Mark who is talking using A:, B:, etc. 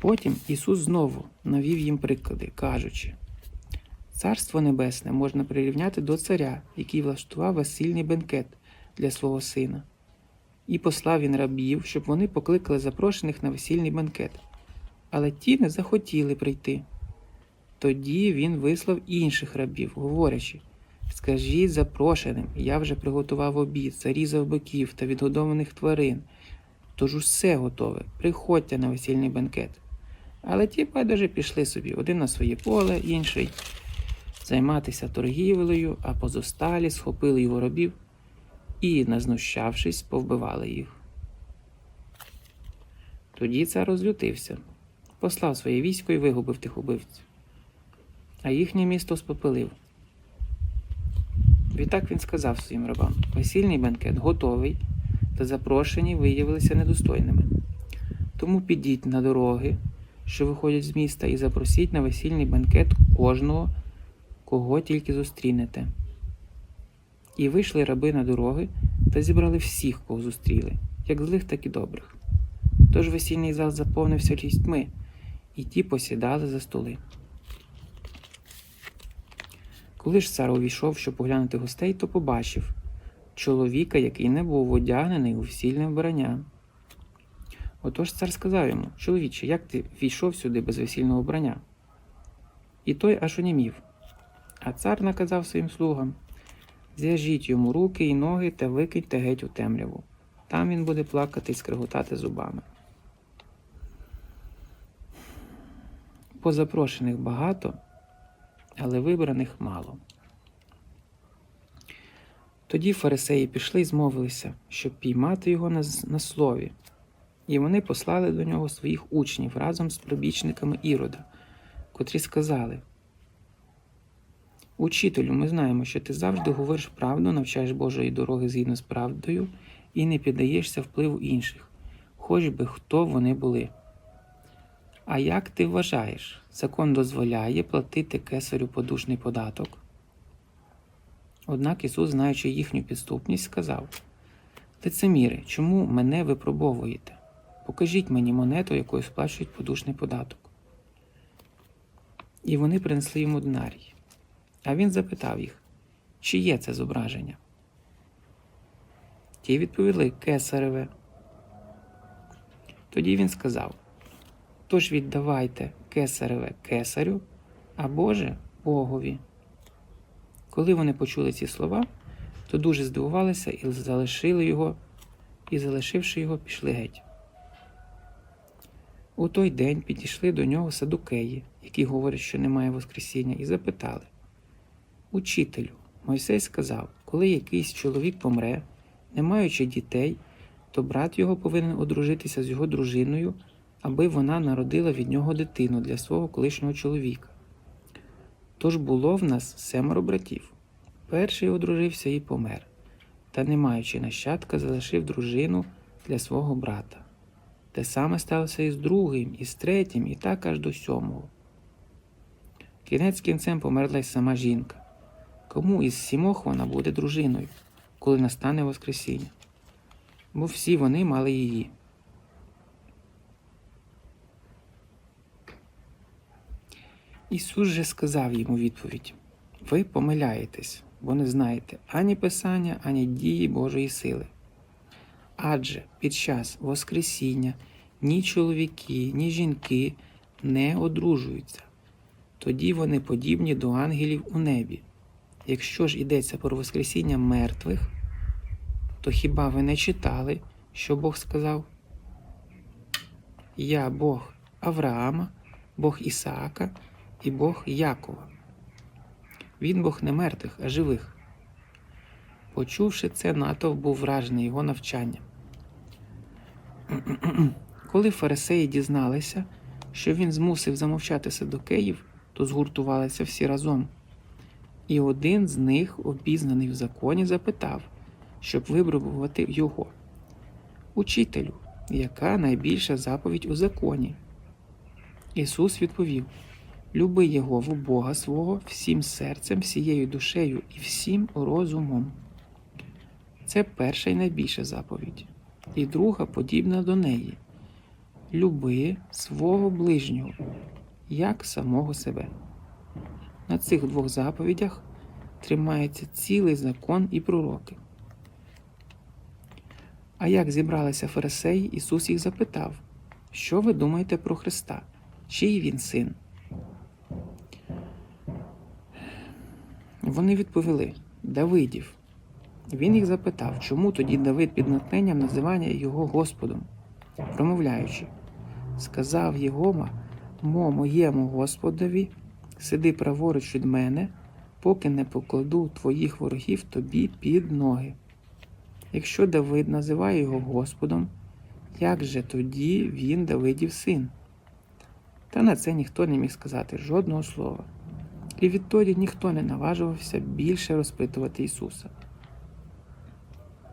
A: Потім Ісус знову навів їм приклади, кажучи: Царство Небесне можна прирівняти до царя, який влаштував весільний бенкет для свого сина. І послав він рабів, щоб вони покликали запрошених на весільний бенкет. Але ті не захотіли прийти. Тоді він вислав інших рабів, говорячи: Скажіть запрошеним, я вже приготував обід, зарізав биків та відгодованих тварин. Тож усе готове, приходьте на весільний бенкет. Але ті байдуже пішли собі, один на своє поле, інший займатися торгівлею, а позосталі схопили його робів і, назнущавшись, повбивали їх. Тоді цар розлютився, послав своє військо і вигубив тих убивців, а їхнє місто спопилив. Відтак він сказав своїм рабам: весільний бенкет готовий, та запрошені виявилися недостойними. Тому підіть на дороги, що виходять з міста, і запросіть на весільний бенкет кожного, кого тільки зустрінете. І вийшли раби на дороги та зібрали всіх, кого зустріли, як злих, так і добрих. Тож весільний зал заповнився лістьми, і ті посідали за столи. Коли ж цар увійшов, щоб поглянути гостей, то побачив чоловіка, який не був одягнений у весільне вбрання. Отож цар сказав йому: Чоловіче, як ти війшов сюди без весільного вбрання? І той аж онімів. А цар наказав своїм слугам: Зв'яжіть йому руки і ноги та викиньте геть у темряву. Там він буде плакати і скриготати зубами. Позапрошених багато, але вибраних мало. Тоді фарисеї пішли і змовилися, щоб піймати його на, на слові. І вони послали до нього своїх учнів разом з прибічниками Ірода, котрі сказали: Учителю, ми знаємо, що ти завжди говориш правду, навчаєш Божої дороги згідно з правдою і не піддаєшся впливу інших, хоч би хто вони були. А як ти вважаєш, закон дозволяє платити кесарю подушний податок? Однак Ісус, знаючи їхню підступність, сказав: Лицеміри, чому мене випробовуєте? Покажіть мені монету, якою сплачують подушний податок. І вони принесли йому динарій. А він запитав їх, чи є це зображення. Ті відповіли кесареве. Тоді він сказав: Тож віддавайте кесареве кесарю, а Боже Богові. Коли вони почули ці слова, то дуже здивувалися і залишили його, і, залишивши його, пішли геть. У той день підійшли до нього садукеї, які говорять, що немає Воскресіння, і запитали Учителю, Мойсей сказав, коли якийсь чоловік помре, не маючи дітей, то брат його повинен одружитися з його дружиною, аби вона народила від нього дитину для свого колишнього чоловіка. Тож було в нас семеро братів. Перший одружився і помер, та, не маючи нащадка, залишив дружину для свого брата. Те саме сталося і з другим, і з третім, і так аж до сьомого. Кінець кінцем померла й сама жінка. Кому із сімох вона буде дружиною, коли настане Воскресіння? Бо всі вони мали її. Ісус же сказав йому відповідь: Ви помиляєтесь, бо не знаєте ані Писання, ані дії Божої сили. Адже під час Воскресіння ні чоловіки, ні жінки не одружуються. Тоді вони подібні до ангелів у небі. Якщо ж йдеться про Воскресіння мертвих, то хіба ви не читали, що Бог сказав? Я Бог Авраама, Бог Ісаака і Бог Якова. Він Бог не мертвих, а живих. Почувши це, натовп був вражений його навчанням. Коли фарисеї дізналися, що він змусив замовчати садокеїв, то згуртувалися всі разом. І один з них, обізнаний в законі, запитав, щоб випробувати його. Учителю, яка найбільша заповідь у законі? Ісус відповів: Люби Єгову Бога свого всім серцем, всією душею і всім розумом. Це перша і найбільша заповідь, і друга подібна до неї. люби свого ближнього, як самого себе. На цих двох заповідях тримається цілий закон і пророки. А як зібралися фарисеї, Ісус їх запитав, що ви думаєте про Христа? Чий він син? Вони відповіли Давидів. Він їх запитав, чому тоді Давид під натхненням називає його Господом, промовляючи, сказав Єгома, мо моєму Господові, сиди праворуч від мене, поки не покладу твоїх ворогів тобі під ноги. Якщо Давид називає його Господом, як же тоді він Давидів син? Та на це ніхто не міг сказати жодного слова. І відтоді ніхто не наважувався більше розпитувати Ісуса.